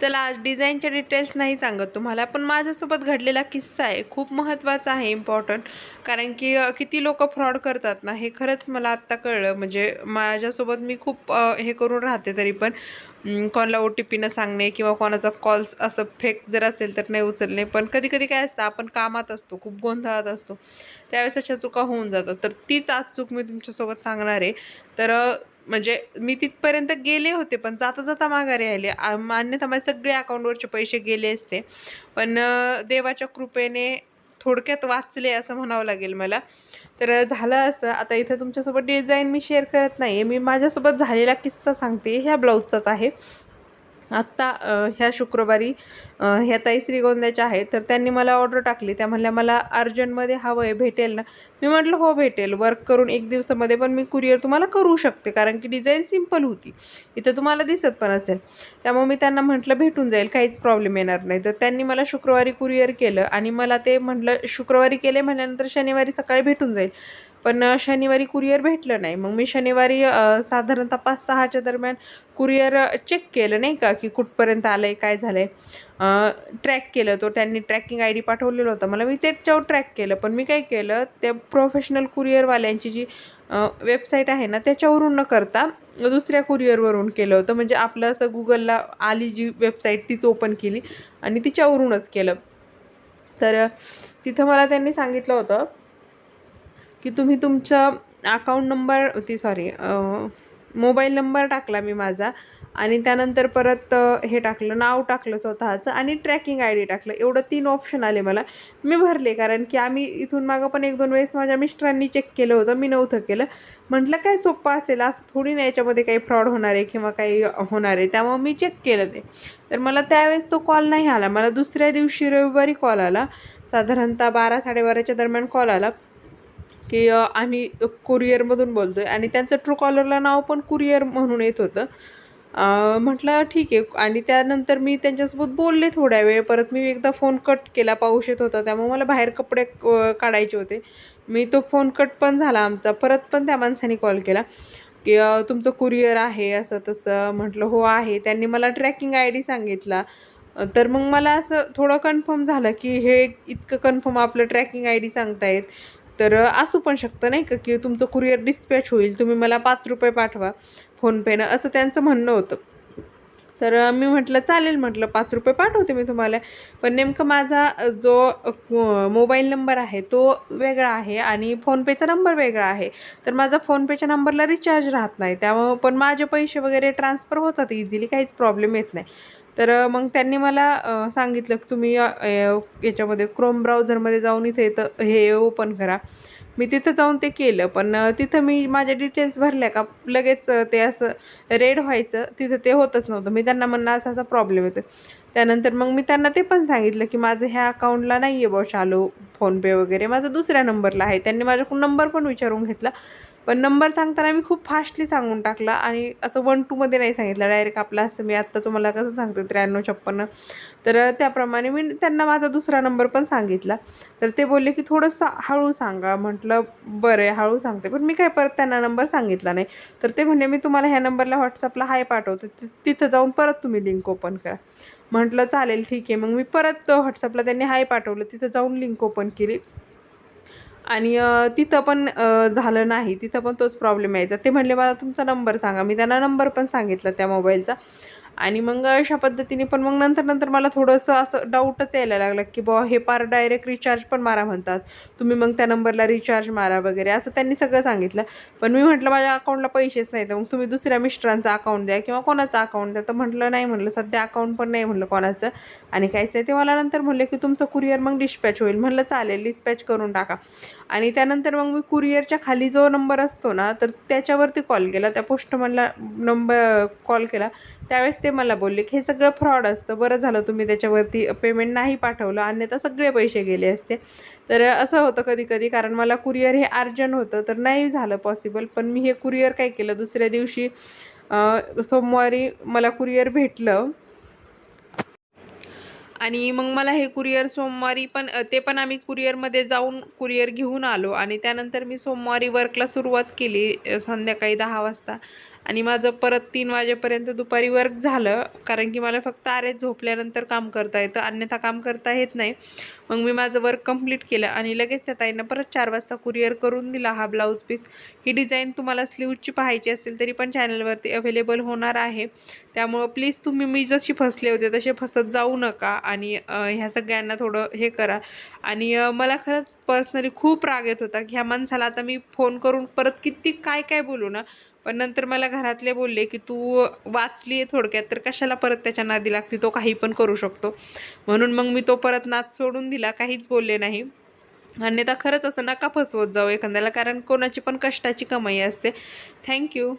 चला आज डिझाईनच्या डिटेल्स नाही सांगत तुम्हाला पण माझ्यासोबत घडलेला किस्सा आहे. खूप महत्त्वाचा आहे इम्पॉर्टंट कारण की किती लोक फ्रॉड करतात ना हे खरंच मला आत्ता कळलं. म्हणजे माझ्यासोबत मी खूप हे करून राहते तरी पण कोणाला ओ टी पी न सांगणे किंवा कोणाचा कॉल्स असं फेक जर असेल तर नाही उचलणे. पण कधी कधी काय असतं आपण कामात असतो खूप गोंधळात असतो. त्यावेळेस अशा चुका होऊन जातात. तर तीच आज चूक मी तुमच्यासोबत सांगणार आहे. तर म्हणजे मी तिथपर्यंत गेले होते पण जाता जाता माघारी आले. मान्यता माझे सगळे अकाउंटवरचे पैसे गेले असते. पण देवाच्या कृपेने थोडक्यात वाचले असं म्हणावं लागेल मला. तर झालं असं. आता इथं तुमच्यासोबत डिझाईन मी शेअर करत नाही आहे मी माझ्यासोबत झालेला किस्सा सांगते. ह्या ब्लाऊजचाच आहे. आत्ता ह्या शुक्रवारी ह्या ताई श्रीगोंद्याच्या आहेत. तर त्यांनी मला ऑर्डर टाकली. त्या म्हणल्या मला अर्जंटमध्ये हवं आहे भेटेल ना? मी म्हटलं हो भेटेल. वर्क करून एक दिवसामध्ये पण मी कुरिअर तुम्हाला करू शकते कारण की डिझाईन सिंपल होती. इथं तुम्हाला दिसत पण असेल. त्यामुळे मी त्यांना म्हटलं भेटून जाईल काहीच प्रॉब्लेम येणार नाही. तर त्यांनी मला शुक्रवारी कुरिअर केलं आणि मला ते म्हटलं शुक्रवारी केले म्हणल्यानंतर शनिवारी सकाळी भेटून जाईल. पण शनिवारी कुरिअर भेटलं नाही. मग मी शनिवारी साधारणतः पाच सहाच्या दरम्यान कुरिअर चेक केलं नाही का की कुठपर्यंत आलं आहे काय झालं आहे ट्रॅक केलं तो त्यांनी ट्रॅकिंग आय डी पाठवलेलं होतं. मला मी त्याच्यावर ट्रॅक केलं पण मी काय केलं त्या प्रोफेशनल कुरिअरवाल्यांची जी वेबसाईट आहे ना त्याच्यावरून न करता दुसऱ्या कुरिअरवरून केलं होतं. म्हणजे आपलं असं गुगलला आली जी वेबसाईट तीच ओपन केली आणि तिच्यावरूनच केलं. तर तिथं मला त्यांनी सांगितलं होतं की तुम्ही तुमचा अकाउंट नंबर ती सॉरी मोबाईल नंबर टाकला मी माझा आणि त्यानंतर परत हे टाकलं नाव टाकलं स्वतःचं आणि ट्रॅकिंग आय डी टाकलं. एवढं तीन ऑप्शन आले मला. मी भरले कारण की आम्ही इथून मागं पण एक दोन वेळेस माझ्या मिस्टरांनी चेक केलं होतं. मी नव्हतं केलं. म्हटलं काय सोपं असेल असं थोडी ना याच्यामध्ये काही फ्रॉड होणार आहे किंवा काही होणार आहे. त्यामुळं मी चेक केलं ते. तर मला त्यावेळेस तो कॉल नाही आला. मला दुसऱ्या दिवशी रविवारी कॉल आला. साधारणतः बारा साडेबाराच्या दरम्यान कॉल आला. की आम्ही कुरिअरमधून बोलतो आहे आणि त्यांचं ट्रू कॉलरला नाव पण कुरिअर म्हणून येत होतं. म्हटलं ठीक आहे. आणि त्यानंतर मी त्यांच्यासोबत बोलले थोड्या वेळ. परत मी एकदा फोन कट केला. पाऊस येत होता त्यामुळे मला बाहेर कपडे काढायचे होते. मी तो फोन कट पण झाला आमचा. परत पण त्या माणसाने कॉल केला की तुमचं कुरिअर आहे असं तसं. म्हटलं हो आहे. त्यांनी मला ट्रॅकिंग आय डी सांगितला. तर मग मला असं थोडं कन्फर्म झालं की हे इतकं कन्फर्म आपलं ट्रॅकिंग आय डी सांगतायत. तर असू पण शकतं नाही का? की तुमचं कुरिअर डिस्पॅच होईल तुम्ही मला पाच रुपये पाठवा फोनपेनं असं त्यांचं म्हणणं होतं. तर मी म्हटलं चालेल म्हटलं पाच रुपये पाठवते मी तुम्हाला. पण नेमकं माझा जो मोबाईल नंबर आहे तो वेगळा आहे आणि फोनपेचा नंबर वेगळा आहे. तर माझा फोनपेच्या नंबरला रिचार्ज राहत नाही. त्यामुळं पण माझे पैसे वगैरे ट्रान्सफर होतात इझिली काहीच प्रॉब्लेम येत नाही. तर मग त्यांनी मला सांगितलं की तुम्ही याच्यामध्ये क्रोम ब्राउझरमध्ये जाऊन इथे इथं हे ओपन करा. मी तिथं जाऊन ते केलं पण तिथं मी माझ्या डिटेल्स भरल्या का? लगेच ते असं रेड व्हायचं. तिथं ते होतच नव्हतं. मी त्यांना म्हणणं असा असा प्रॉब्लेम येतो त्यानंतर मग मी त्यांना ते पण सांगितलं की माझं ह्या अकाउंटला नाही आहे बॉ शालो फोनपे वगैरे. माझा दुसऱ्या नंबरला आहे. त्यांनी माझ्याकडून नंबर पण विचारून घेतला. पण नंबर सांगताना मी खूप फास्टली सांगून टाकला आणि असं वन टूमध्ये नाही सांगितलं. डायरेक्ट आपला असं मी आत्ता तुम्हाला कसं सांगते त्र्याण्णव छप्पन्न. तर त्याप्रमाणे मी त्यांना माझा दुसरा नंबर पण सांगितला. तर ते बोलले की थोडंसं हळू सांगा. म्हटलं बरं आहे हळू सांगते. पण मी काय परत त्यांना नंबर सांगितला नाही. तर ते म्हणले मी तुम्हाला ह्या नंबरला व्हॉट्सअपला हाय पाठवते. तिथं जाऊन परत तुम्ही लिंक ओपन करा. म्हटलं चालेल ठीक आहे. मग मी परत व्हॉट्सअपला त्यांनी हाय पाठवलं. तिथं जाऊन लिंक ओपन केली. आणि तिथं पण झालं नाही. तिथं पण तोच प्रॉब्लेम यायचा. ते म्हणले मला तुमचा नंबर सांगा. मी त्यांना नंबर पण सांगितला त्या मोबाईलचा आणि मग अशा पद्धतीने पण मग नंतर नंतर मला थोडंसं असं डाऊटच यायला लागलं की बुवा हे पार डायरेक्ट रिचार्ज पण मारा म्हणतात. तुम्ही मग त्या नंबरला रिचार्ज मारा वगैरे. असं त्यांनी सगळं सांगितलं. पण मी म्हटलं माझ्या अकाउंटला पैसेच नाही तर मग तुम्ही दुसऱ्या मिस्टरांचा अकाउंट द्या किंवा कोणाचं अकाउंट द्या. तर म्हटलं नाही म्हटलं. सध्या अकाउंट पण नाही म्हटलं कोणाचं. आणि काहीच नाही. ते मला नंतर म्हणले की तुमचं कुरिअर मग डिस्पॅच होईल. म्हटलं चालेल. डिस्पॅच करून टाका. आणि त्यानंतर मग मी कुरिअरच्या खाली जो नंबर असतो ना तर त्याच्यावरती कॉल केला. त्या पोस्टमनला नंबर कॉल केला. त्यावेळेस ते मला बोलले की हे सगळं फ्रॉड असतं. बरं झालं तुम्ही त्याच्यावरती पेमेंट नाही पाठवलं. अन्यथा सगळे पैसे गेले असते. तर असं होतं कधी कधी कारण मला कुरिअर हे अर्जंट होतं तर नाही झालं पॉसिबल. पण मी हे कुरिअर काय केलं? दुसऱ्या दिवशी सोमवारी मला कुरिअर भेटलं. आणि मग मला हे कुरिअर सोमवारी पण ते पण आम्ही कुरिअरमध्ये जाऊन कुरिअर घेऊन आलो आणि त्यानंतर मी सोमवारी वर्कला सुरुवात केली संध्याकाळी दहा वाजता. आणि माझं परत तीन वाजेपर्यंत दुपारी वर्क झालं कारण की मला फक्त आरे झोपल्यानंतर काम करता येतं अन्यथा काम करता येत नाही. मग मी माझं वर्क कंप्लीट केलं आणि लगेच त्या ताईनं परत चार वाजता कुरिअर करून दिला हा ब्लाऊज पीस ही डिझाईन तुम्हाला स्लीवची पाहायची असेल तरी पण चॅनलवरती अवेलेबल होणार आहे. त्यामुळं प्लीज तुम्ही मी जशी फसले होते तसे फसत जाऊ नका आणि ह्या सगळ्यांना थोडं हे करा. आणि मला खरंच पर्सनली खूप राग येत होता की ह्या माणसाला आता मी फोन करून परत किती काय काय बोलू ना? पण नंतर मला घरातले बोलले की तू वाचली आहे थोडक्यात तर कशाला परत त्याच्या नादी लागते? तो काही पण करू शकतो. म्हणून मग मी तो परत नाच सोडून दिला काहीच बोलले नाही. अन्यथा खरंच असं नका फसवत जाऊ एखाद्याला कारण कोणाची पण कष्टाची कमाई असते. थँक्यू